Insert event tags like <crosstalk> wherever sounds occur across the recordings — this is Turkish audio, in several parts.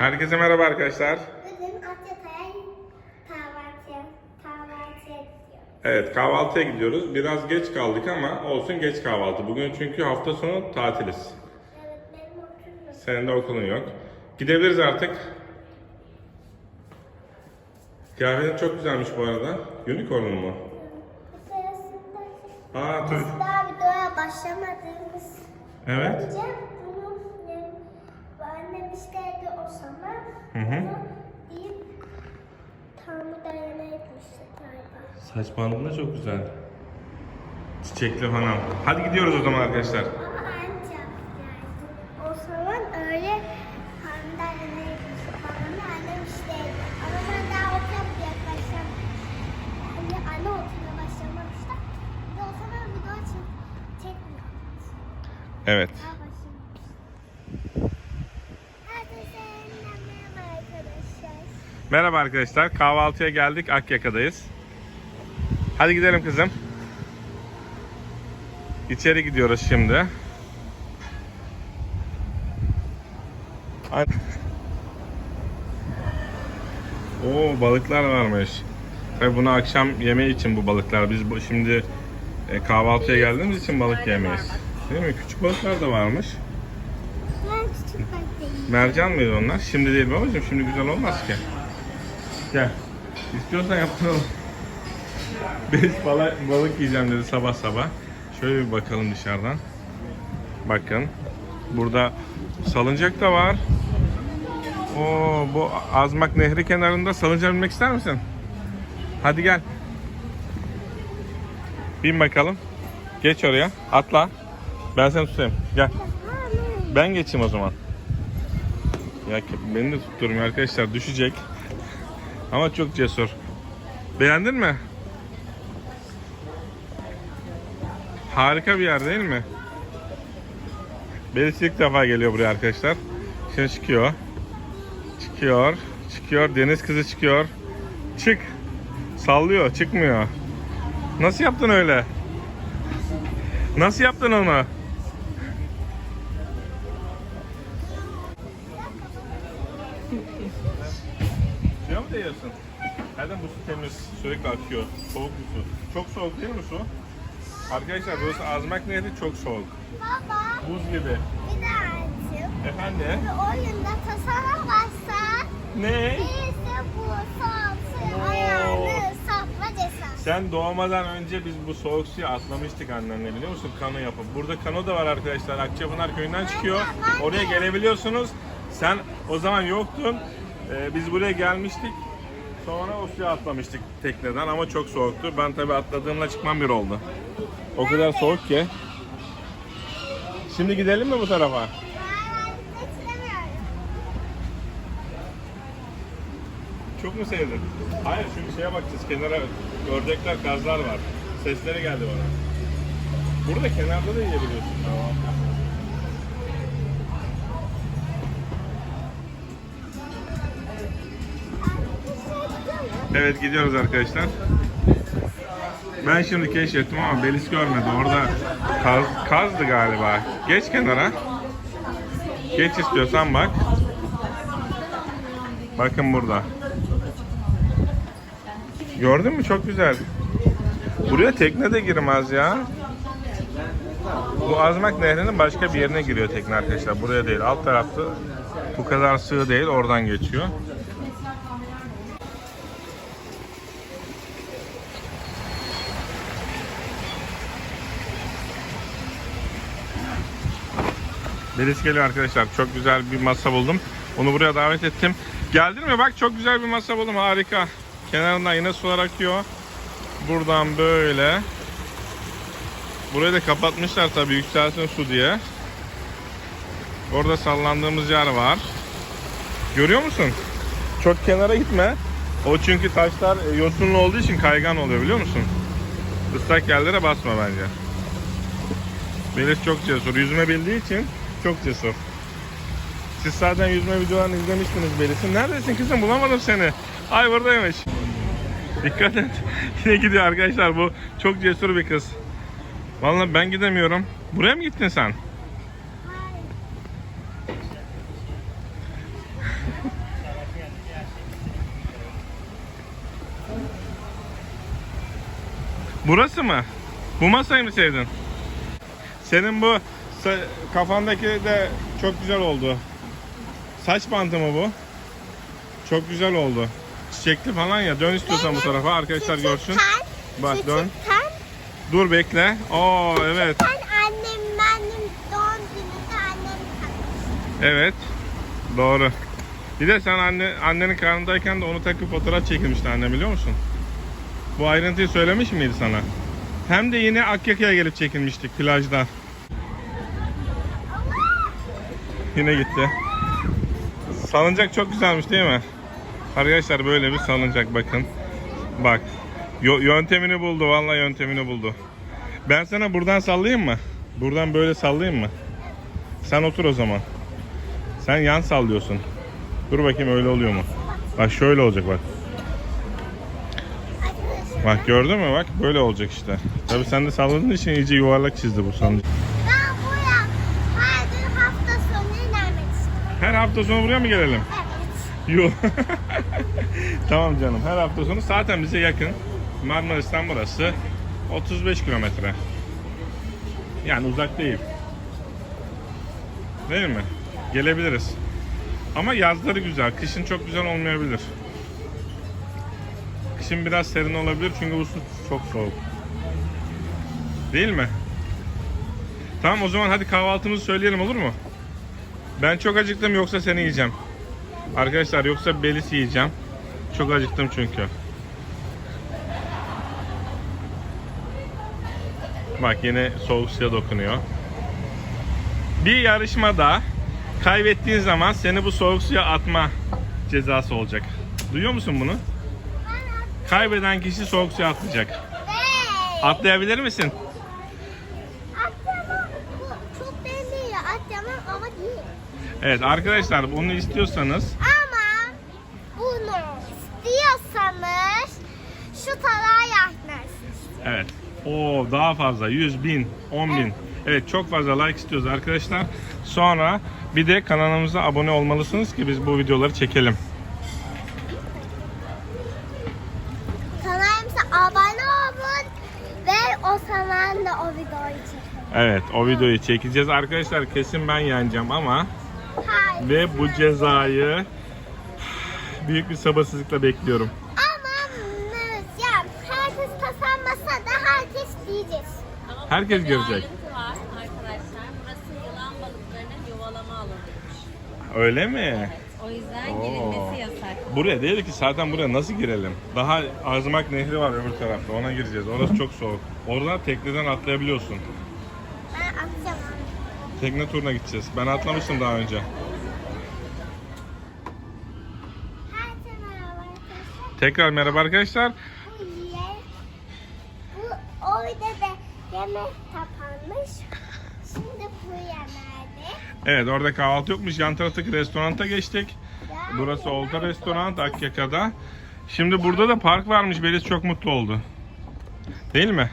Herkese merhaba arkadaşlar. Bugün Akyatay'a kahvaltıya, kahvaltıya gidiyoruz. Evet kahvaltıya gidiyoruz. Biraz geç kaldık ama olsun geç kahvaltı. Bugün çünkü hafta sonu tatiliz. Evet benim okulum. Senin de okulun yok. Gidebiliriz artık. Kıyafetin çok güzelmiş bu arada. Unicorn mu? Aa dur. biz daha videoya başlamadığımız Evet. önce bunu annem işteydi o zaman Hı hı. deyip Tanrı dayana etmişti galiba. Saç bandın da çok güzel. Çiçekli falan. Hadi gidiyoruz o zaman arkadaşlar. Merhaba arkadaşlar. Kahvaltıya geldik. Akyaka'dayız. Hadi gidelim kızım. İçeri gidiyoruz şimdi. Oo balıklar varmış. Tabii bunu akşam yemeği için bu balıklar. Biz bu, şimdi e, kahvaltıya geldiğimiz için balık yemeyiz. Değil mi? Küçük balıklar da varmış. Mercan mıydı onlar? Şimdi değil babacığım. Şimdi güzel olmaz ki. Gel. İstiyorsan yapalım. Beş balık, balık yiyeceğim dedi sabah sabah. Şöyle bir bakalım dışarıdan. Bakın. Burada salıncak da var. Oo, bu Azmak Nehri kenarında salıncağa binmek ister misin? Hadi gel. Bin bakalım. Geç oraya. Atla. Ben seni tutayım. Gel. Ben geçeyim o zaman. Ya beni de tutturmuyor arkadaşlar düşecek. Ama çok cesur. Beğendin mi? Harika bir yer değil mi? Birisi ilk defa geliyor buraya arkadaşlar. Şimdi çıkıyor. Çıkıyor. Çıkıyor. Deniz kızı çıkıyor. Çık. Sallıyor. Çıkmıyor. Nasıl yaptın öyle? Nasıl yaptın onu? Suya mı değiyorsun? Neden bu su temiz sürekli akıyor? Soğuk bir su. Çok soğuk değil mi su? Arkadaşlar burası Azmak Nehri çok soğuk. Baba Buz gibi. bir de artık Efendim? bir oyunda tasarım varsa Ne? birisi bu soğuk suyu ayağını sapla desen. Sen doğmadan önce biz bu soğuk suya atlamıştık annenle biliyor musun? Kano yapıp. Burada kano da var arkadaşlar. Akçapınar köyünden çıkıyor. Oraya gelebiliyorsunuz. Sen o zaman yoktun. Ee, biz buraya gelmiştik. Sonra o suya atlamıştık tekneden ama çok soğuktu. Ben tabii atladığımla çıkmam bir oldu. O kadar soğuk ki. Şimdi gidelim mi bu tarafa? Çok mu sevdin? Hayır çünkü şeye bakacağız. Kenara ördekler, kazlar var. Sesleri geldi bana. Burada kenarda da yiyebiliyorsun. Tamam. Evet gidiyoruz arkadaşlar. Ben şimdi keşfettim ama Belis görmedi. Orada kaz, kazdı galiba. Geç kenara. Geç istiyorsan bak. Bakın burada. Gördün mü? Çok güzel. Buraya tekne de girmez ya. Bu Azmak Nehri'nin başka bir yerine giriyor tekne arkadaşlar. Buraya değil. Alt tarafta bu kadar sığ değil. Oradan geçiyor. Deniz geliyor arkadaşlar. Çok güzel bir masa buldum. Onu buraya davet ettim. Geldin mi? Bak çok güzel bir masa buldum. Harika. Kenarından yine sular akıyor. Buradan böyle. Burayı da kapatmışlar tabii yükselsin su diye. Orada sallandığımız yer var. Görüyor musun? Çok kenara gitme. O çünkü taşlar e, yosunlu olduğu için kaygan oluyor biliyor musun? Islak yerlere basma bence. Melis çok cesur. Yüzme bildiği için çok cesur. Siz zaten yüzme videolarını izlemiştiniz Belis'in. Neredesin kızım bulamadım seni. Ay buradaymış. Dikkat et. <laughs> Yine gidiyor arkadaşlar bu. Çok cesur bir kız. Vallahi ben gidemiyorum. Buraya mı gittin sen? <laughs> Burası mı? Bu masayı mı sevdin? Senin bu kafandaki de çok güzel oldu. Saç bantı mı bu? Çok güzel oldu. Çiçekli falan ya. Dön istiyorsan bu tarafa arkadaşlar görsün. Bak, dön. Dur bekle. Oo evet. annem, benim doğum gününde annem takmış. Evet. Doğru. Bir de sen anne annenin karnındayken de onu takıp fotoğraf çekilmişti anne biliyor musun? Bu ayrıntıyı söylemiş miydi sana? Hem de yine Akyaka'ya gelip çekilmiştik plajda. Yine gitti. Salıncak çok güzelmiş değil mi? Arkadaşlar böyle bir salıncak bakın. Bak. Yöntemini buldu. Vallahi yöntemini buldu. Ben sana buradan sallayayım mı? Buradan böyle sallayayım mı? Sen otur o zaman. Sen yan sallıyorsun. Dur bakayım öyle oluyor mu? Bak şöyle olacak bak. Bak gördün mü bak böyle olacak işte. Tabi sen de salladığın için iyice yuvarlak çizdi bu salıncak. ben buraya her gün hafta sonu gelmek istiyorum. Her hafta sonu buraya mı gelelim? Evet. Yok. <laughs> tamam canım her hafta sonu zaten bize yakın. Marmaris'ten burası 35 kilometre. Yani uzak değil. Değil mi? Gelebiliriz. Ama yazları güzel. Kışın çok güzel olmayabilir. Kışın biraz serin olabilir çünkü bu su çok soğuk. Değil mi? Tamam o zaman hadi kahvaltımızı söyleyelim olur mu? Ben çok acıktım yoksa seni yiyeceğim. Arkadaşlar yoksa belis yiyeceğim. Çok acıktım çünkü. Bak yine soğuk suya dokunuyor. Bir yarışmada kaybettiğin zaman seni bu soğuk suya atma cezası olacak. Duyuyor musun bunu? Kaybeden kişi soğuk suya atlayacak. Atlayabilir misin? Atlamam. Bu çok belli. Atlamam ama değil. Evet arkadaşlar bunu istiyorsanız Ama bunu istiyorsanız şu tarağa yaklaşsınız. Evet. O daha fazla 100 bin, 10 bin. Evet çok fazla like istiyoruz arkadaşlar. Sonra bir de kanalımıza abone olmalısınız ki biz bu videoları çekelim. Kanalımıza abone olun ve o zaman da o videoyu çekelim. Evet o videoyu çekeceğiz arkadaşlar. Kesin ben yeneceğim ama Hayır. ve bu cezayı büyük bir sabırsızlıkla bekliyorum. Ama ya herkes kazanmasa da herkes diyeceğiz. Ama Herkes burada bir görecek. ayrıntı var arkadaşlar. Burası yılan balıklarının yuvalama alanıymış. Öyle mi? O yüzden Oo. girilmesi yasak. Buraya değil ki zaten buraya nasıl girelim? Daha Azmak Nehri var öbür tarafta ona gireceğiz. Orası çok soğuk. Oradan tekneden atlayabiliyorsun. Tekne turuna gideceğiz. Ben atlamıştım daha önce. Tekrar merhaba arkadaşlar. Bu yer, bu orada da yemek kapanmış. Şimdi bu yemeğde. Evet orada kahvaltı yokmuş. Yan taraftaki restoranta geçtik. Ya, Burası Olta Restoran Akyaka'da. Şimdi burada da park varmış. Beliz çok mutlu oldu. Değil mi?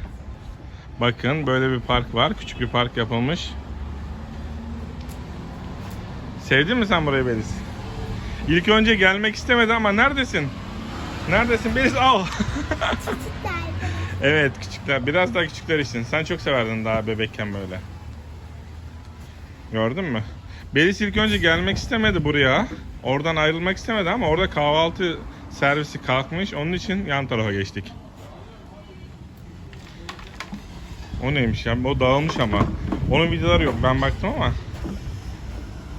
Bakın böyle bir park var. Küçük bir park yapılmış. Sevdin mi sen burayı Beliz? İlk önce gelmek istemedi ama neredesin? Neredesin Beliz? Al. Evet küçükler. Biraz daha küçükler için. Sen çok severdin daha bebekken böyle. Gördün mü? Belis ilk önce gelmek istemedi buraya. Oradan ayrılmak istemedi ama orada kahvaltı servisi kalkmış. Onun için yan tarafa geçtik. O neymiş ya? O dağılmış ama. Onun videoları yok. Ben baktım ama.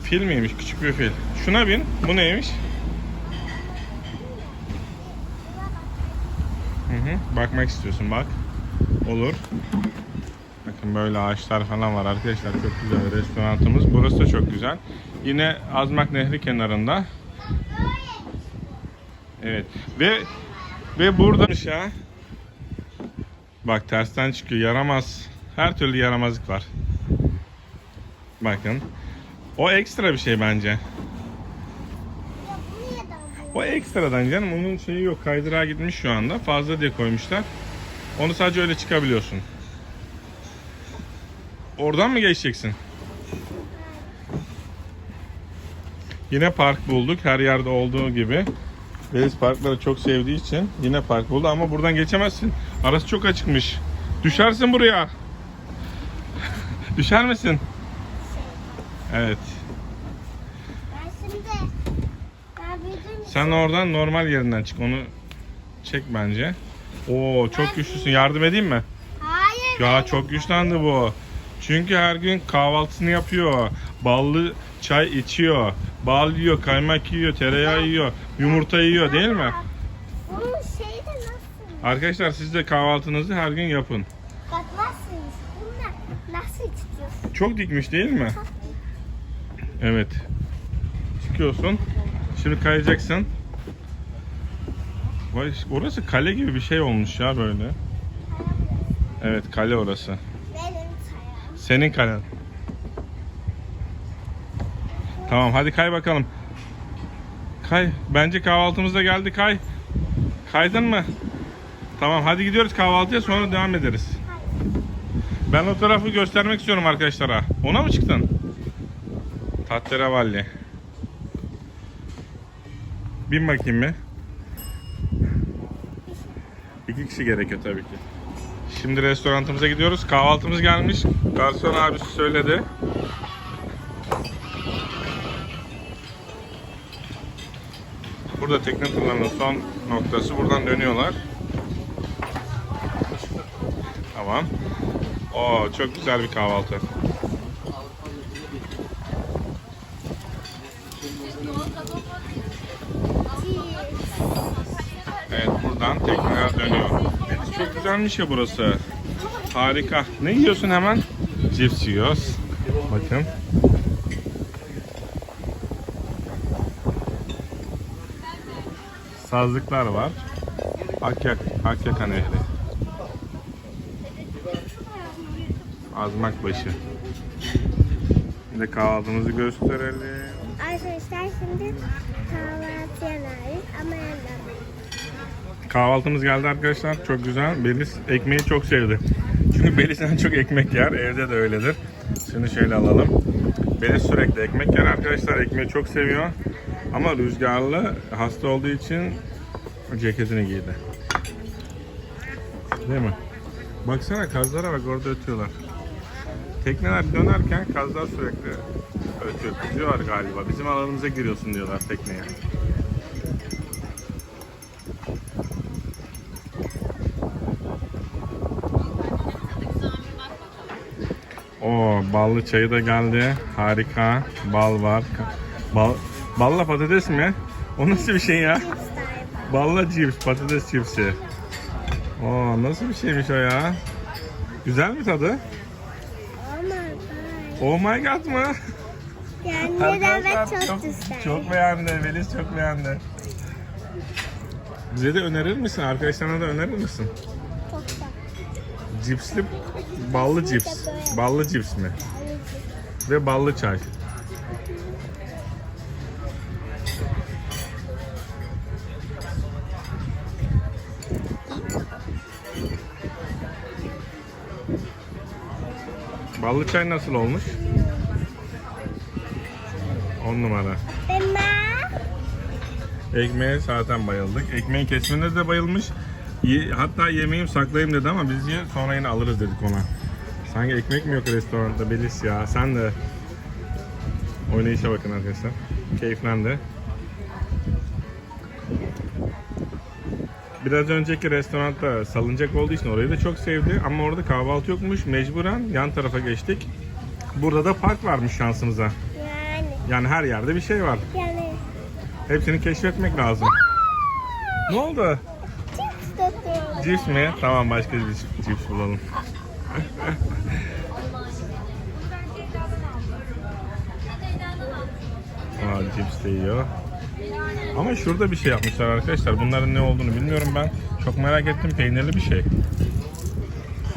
Fil miymiş? Küçük bir fil. Şuna bin. Bu neymiş? Hı hı. Bakmak istiyorsun bak. Olur. Bakın böyle ağaçlar falan var arkadaşlar. Çok güzel restoranımız. Burası da çok güzel. Yine Azmak Nehri kenarında. Evet. Ve ve burada ya. Bak tersten çıkıyor. Yaramaz. Her türlü yaramazlık var. Bakın. O ekstra bir şey bence. O ekstradan canım. Onun şeyi yok. Kaydırağa gitmiş şu anda. Fazla diye koymuşlar. Onu sadece öyle çıkabiliyorsun. Oradan mı geçeceksin? Yine park bulduk. Her yerde olduğu gibi. Deniz parkları çok sevdiği için yine park buldu ama buradan geçemezsin. Arası çok açıkmış. Düşersin buraya. <laughs> Düşer misin? Evet. ben şimdi ben Sen oradan normal yerinden çık. Onu çek bence. Oo çok güçlüsün. Yardım edeyim mi? Hayır. Ya çok güçlendi bu. Çünkü her gün kahvaltısını yapıyor. Ballı çay içiyor. Bal yiyor, kaymak yiyor, tereyağı yiyor, yumurta yiyor değil mi? Bunun şeyi de nasıl? Arkadaşlar siz de kahvaltınızı her gün yapın. Bak nasılmış? Bunlar nasıl tutuyorsun? Çok dikmiş değil mi? Evet. Çıkıyorsun. Şimdi kayacaksın. Vay, orası kale gibi bir şey olmuş ya böyle. Evet kale orası. Senin kalen. Tamam hadi kay bakalım. Kay. Bence kahvaltımız da geldi kay. Kaydın mı? Tamam hadi gidiyoruz kahvaltıya sonra devam ederiz. Ben o tarafı göstermek istiyorum arkadaşlara. Ona mı çıktın? Tahterevalli. Bin bakayım mı? İki kişi gerekiyor tabii ki. Şimdi restoranımıza gidiyoruz. Kahvaltımız gelmiş. Garson abisi söyledi. Burada tekne turlarının son noktası. Buradan dönüyorlar. Tamam. Oo çok güzel bir kahvaltı. Evet tekneler dönüyor. Çok güzelmiş ya burası. Harika. Ne yiyorsun hemen? Cips yiyoruz. Bakın. Sazlıklar var. Akyak, Akyaka Nehri. Azmakbaşı. Şimdi kahvaltımızı gösterelim. Arkadaşlar şimdi Kahvaltımız geldi arkadaşlar. Çok güzel. Beliz ekmeği çok sevdi. Çünkü Beliz en çok ekmek yer. Evde de öyledir. Şimdi şöyle alalım. Beliz sürekli ekmek yer arkadaşlar. Ekmeği çok seviyor. Ama rüzgarlı hasta olduğu için ceketini giydi. Değil mi? Baksana kazlara bak orada ötüyorlar. Tekneler dönerken kazlar sürekli ötüyor. Kızıyorlar galiba. Bizim alanımıza giriyorsun diyorlar tekneye. O ballı çayı da geldi. Harika. Bal var. Bal, balla patates mi? O nasıl bir şey ya? Balla cips, patates cipsi. Oo nasıl bir şeymiş o ya? Güzel mi tadı? Oh my god. Oh mı? Yani çok, güzel. çok beğendi. Melis çok beğendi. Bize de önerir misin? Arkadaşlarına da önerir misin? Cipsli ballı cips. Ballı cips mi? Ve ballı çay. Ballı çay nasıl olmuş? 10 numara. Ekmeğe zaten bayıldık. Ekmeğin kesimine de bayılmış. Ye- hatta yemeğim saklayayım dedi ama biz ye sonra yine alırız dedik ona. Sanki ekmek mi yok restoranda Belis ya. Sen de oynayışa bakın arkadaşlar. Keyiflendi. Biraz önceki restoranda salıncak olduğu için orayı da çok sevdi ama orada kahvaltı yokmuş. Mecburen yan tarafa geçtik. Burada da park varmış şansımıza. yani Yani her yerde bir şey var. yani Hepsini keşfetmek lazım. Ne oldu? Cips mi? Tamam başka bir cips bulalım. Aa, cips de yiyor. Ama şurada bir şey yapmışlar arkadaşlar. Bunların ne olduğunu bilmiyorum ben. Çok merak ettim. Peynirli bir şey.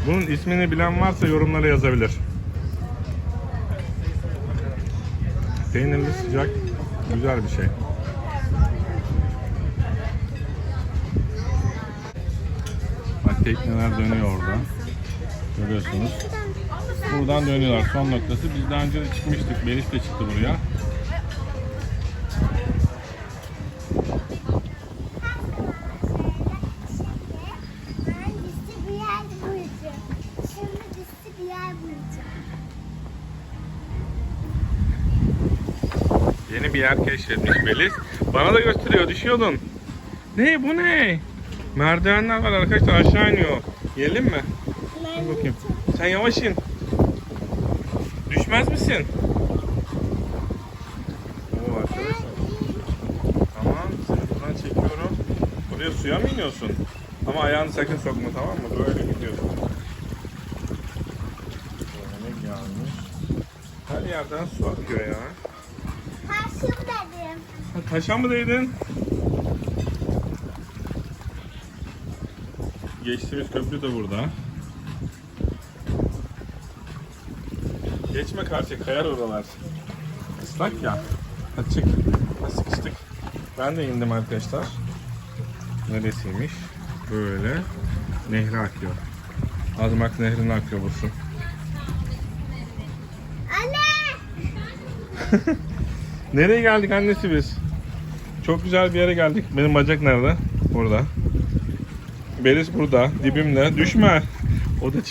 Bunun ismini bilen varsa yorumlara yazabilir. Peynirli sıcak güzel bir şey. tekneler dönüyor orada. Görüyorsunuz. Buradan dönüyorlar. Son noktası. Biz daha önce de çıkmıştık. Melih de çıktı buraya. Yeni bir yer keşfetmiş Melis. Bana da gösteriyor. Düşüyordun. Ne bu ne? Merdivenler var arkadaşlar aşağı iniyor. Yiyelim mi? Dur bakayım. Sen yavaş in. Düşmez misin? Oo arkadaşlar. Tamam seni buradan çekiyorum. Buraya suya mı iniyorsun? Ama ayağını sakın sokma tamam mı? Böyle gidiyorsun. Böyle gelmiş. Her yerden su akıyor ya. Karşım dedim. Ha, taşa mı değdin? Geçtiğimiz köprü de burada. Geçme karşı kayar oralar. Islak ya. Hadi çık. Ha, sıkıştık. Ben de indim arkadaşlar. Neresiymiş? Böyle. Nehri akıyor. Azmak nehrine akıyor bu su. Anne! <laughs> Nereye geldik annesi biz? Çok güzel bir yere geldik. Benim bacak nerede? Burada. Beliz burada. Dibimde. Düşme. O da çık.